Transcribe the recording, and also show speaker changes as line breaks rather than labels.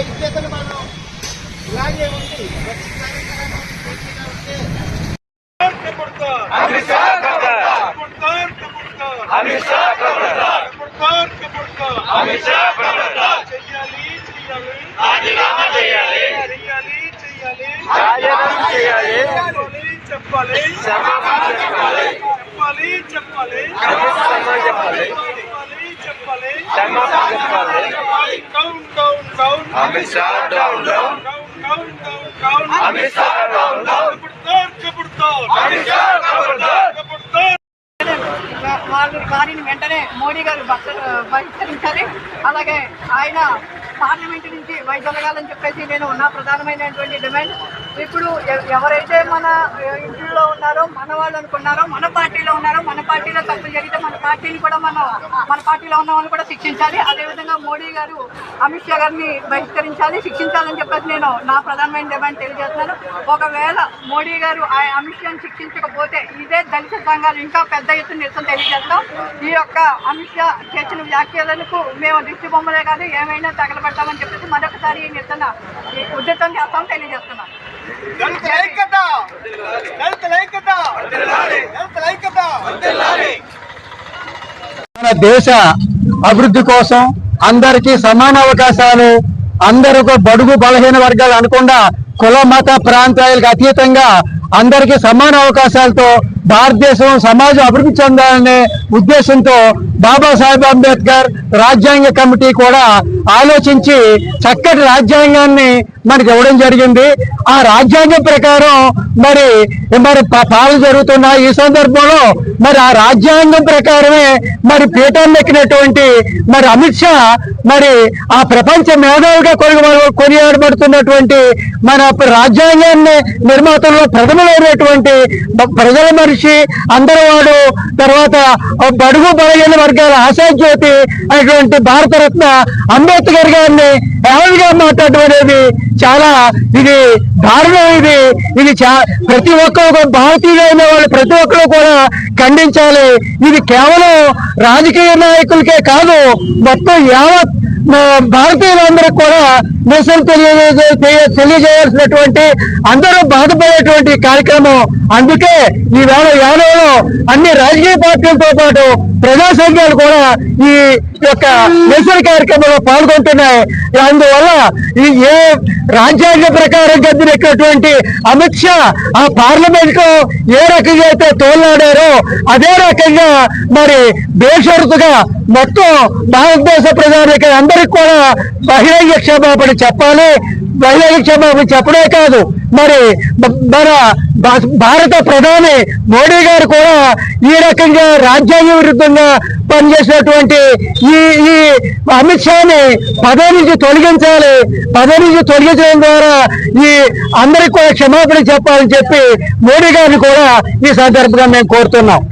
ఇచ్చేతను మనం ఇలాగే
ఉంది
అమిత్ షా
అమిత్ షా
చెప్పాలి చెప్పాలి
చెప్పాలి
చెప్పాలి చెప్పాలి
చెప్పాలి దానిని
down down
Amit Shah down down Amit Shah down down
వారిని వెంటనే మోడీ గారు బహిష్కరించాలి అలాగే ఆయన పార్లమెంట్ నుంచి వైదొలగాలని చెప్పేసి నేను నా ప్రధానమైనటువంటి డిమాండ్. ఇప్పుడు ఎవరైతే మన ఇంట్లో ఉన్నారో మన వాళ్ళు అనుకున్నారో మన పార్టీలో ఉన్నారో మన పార్టీలో తప్పు జరిగితే మన పార్టీని కూడా మనం మన పార్టీలో ఉన్న వాళ్ళు కూడా శిక్షించాలి. అదేవిధంగా మోడీ గారు అమిత్ షా గారిని బహిష్కరించాలి శిక్షించాలని చెప్పేసి నేను నా ప్రధానమైన డిమాండ్ తెలియజేస్తున్నాను. ఒకవేళ మోడీ గారు ఆ అమిత్ షాను శిక్షించకపోతే ఇదే దళిత సంఘాలు ఇంకా పెద్ద ఎత్తున నిరసన తెలియజేస్తాం. ఈ యొక్క అమిత్ షా చేసిన వ్యాఖ్యలకు మేము దిష్టి బొమ్మలే కాదు ఏమైనా తగలబెడతామని చెప్పేసి మరొకసారి ఈ నిరసన ఉద్యతం చేస్తాం తెలియజేస్తున్నాం.
దళిత ఐక్యత! దళిత ఐక్యత! దళిత ఐక్యత!
మన దేశ అభివృద్ధి కోసం అందరికీ సమాన అవకాశాలు అందరికీ బడుగు బలహీన వర్గాలు అనకుండా కుల మత ప్రాంతాలకు అతీతంగా అందరికీ సమాన అవకాశాలతో భారతదేశం సమాజం అభివృద్ధి చెందాలనే ఉద్దేశంతో బాబాసాహెబ్ అంబేద్కర్ రాజ్యాంగ కమిటీ కూడా ఆలోచించి చక్కటి రాజ్యాంగాన్ని మనకి ఇవ్వడం జరిగింది. ఆ రాజ్యాంగం ప్రకారం మరి మరి ప- పాలన జరుగుతున్న ఈ సందర్భంలో మరి ఆ రాజ్యాంగం ప్రకారమే మరి పీఠాన్ని ఎక్కినటువంటి మరి అమిత్ షా మరి ఆ ప్రపంచ మేధావుగా కొని కొనియాడబడుతున్నటువంటి మన రాజ్యాంగాన్ని నిర్మాతల్లో ప్రథమ బ- ప్రజల మనిషి అందరి వాడు తర్వాత బడుగు బలహీన వర్గాల ఆశాజ్యోతి అనేటువంటి భారతరత్న అంబేద్కర్ గారిని ఎవరిగా మాట్లాడడం అనేది చాలా ఇది దారుణం ఇది. ఇది చా ప్రతి ఒక్కరు భారతీయులైన వాళ్ళు ప్రతి ఒక్కరు కూడా ఖండించాలి. ఇది కేవలం రాజకీయ నాయకులకే కాదు మొత్తం యావత్ ఆ, కూడా నిరసన తెలియ- తెలియజేయాల్సినటువంటి అందరూ బాధపడేటువంటి కార్యక్రమం. అందుకే ఈ వేళ యాదవలో అన్ని రాజకీయ పార్టీలతో పాటు ప్రజా సంఘాలు కూడా ఈ యొక్క నిరసన కార్యక్రమంలో పాల్గొంటున్నాయి. అందువల్ల ఈ ఏ రాజ్యాంగ ప్రకారం గద్దెనెక్కినటువంటి అమిత్ షా ఆ పార్లమెంట్లో ఏ రకంగా అయితే తోలాడారో అదే రకంగా మరి బేషరతుగా మొత్తం భారతదేశ ప్రజానికి అందరికి కూడా బహిరంగ క్షమాపణ చెప్పాలి. బహిరంగ క్షమాపణ చెప్పడే కాదు. మరి మన భారత ప్రధాని మోడీ గారు కూడా ఈ రకంగా రాజ్యాంగ విరుద్ధంగా పనిచేసినటువంటి ఈ ఈ అమిత్ షాని పదవి నుంచి తొలగించాలి. పదవి నుంచి తొలగించడం ద్వారా ఈ అందరికి కూడా క్షమాపణ చెప్పాలని చెప్పి మోడీ గారిని కూడా ఈ సందర్భంగా మేము కోరుతున్నాం.